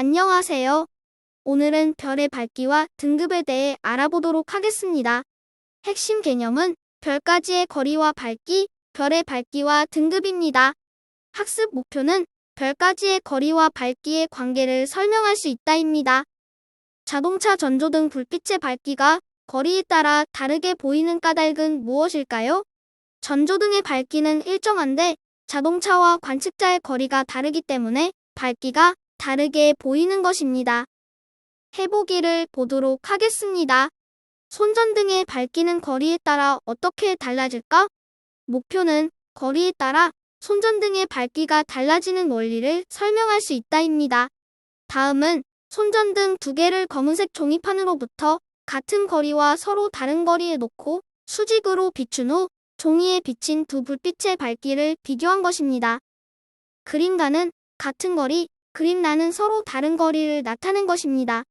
안녕하세요. 오늘은 별의 밝기와 등급에 대해 알아보도록 하겠습니다. 핵심 개념은 별까지의 거리와 밝기, 별의 밝기와 등급입니다. 학습 목표는 별까지의 거리와 밝기의 관계를 설명할 수 있다입니다. 자동차 전조등 불빛의 밝기가 거리에 따라 다르게 보이는 까닭은 무엇일까요? 전조등의 밝기는 일정한데 자동차와 관측자의 거리가 다르기 때문에 밝기가 다르게 보이는 것입니다. 해보기를 보도록 하겠습니다. 손전등의 밝기는 거리에 따라 어떻게 달라질까? 목표는 거리에 따라 손전등의 밝기가 달라지는 원리를 설명할 수 있다입니다. 다음은 손전등 두 개를 검은색 종이판으로부터 같은 거리와 서로 다른 거리에 놓고 수직으로 비춘 후 종이에 비친 두 불빛의 밝기를 비교한 것입니다. 그림과는 같은 거리, 그림라는 서로 다른 거리를 나타낸 것입니다.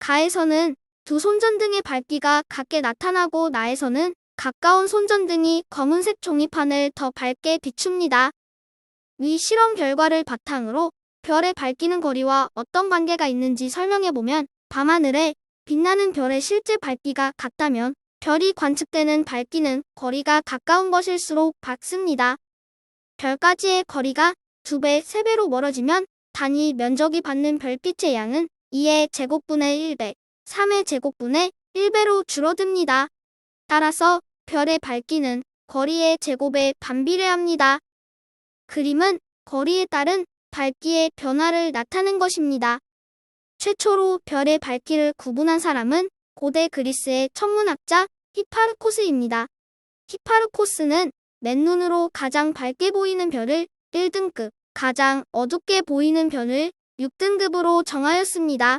가에서는 두 손전등의 밝기가 같게 나타나고 나에서는 가까운 손전등이 검은색 종이판을 더 밝게 비춥니다. 위 실험 결과를 바탕으로 별의 밝기는 거리와 어떤 관계가 있는지 설명해보면 밤하늘에 빛나는 별의 실제 밝기가 같다면 별이 관측되는 밝기는 거리가 가까운 것일수록 밝습니다. 별까지의 거리가 2배, 3배로 멀어지면 단위 면적이 받는 별빛의 양은 2의 제곱분의 1배, 3의 제곱분의 1배로 줄어듭니다. 따라서 별의 밝기는 거리의 제곱에 반비례합니다. 그림은 거리에 따른 밝기의 변화를 나타낸 것입니다. 최초로 별의 밝기를 구분한 사람은 고대 그리스의 천문학자 히파르코스입니다. 히파르코스는 맨눈으로 가장 밝게 보이는 별을 1등급, 가장 어둡게 보이는 별을 6등급으로 정하였습니다.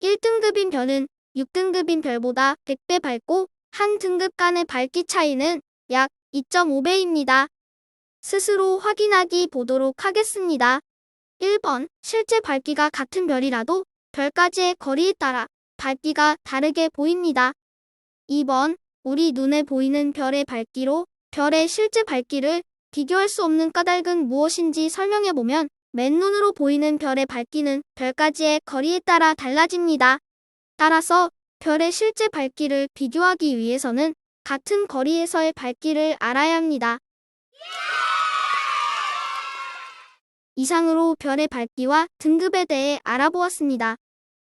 1등급인 별은 6등급인 별보다 100배 밝고 한 등급 간의 밝기 차이는 약 2.5배입니다. 스스로 확인하기 보도록 하겠습니다. 1번 실제 밝기가 같은 별이라도 별까지의 거리에 따라 밝기가 다르게 보입니다. 2번 우리 눈에 보이는 별의 밝기로 별의 실제 밝기를 비교할 수 없는 까닭은 무엇인지 설명해보면 맨눈으로 보이는 별의 밝기는 별까지의 거리에 따라 달라집니다. 따라서 별의 실제 밝기를 비교하기 위해서는 같은 거리에서의 밝기를 알아야 합니다. 이상으로 별의 밝기와 등급에 대해 알아보았습니다.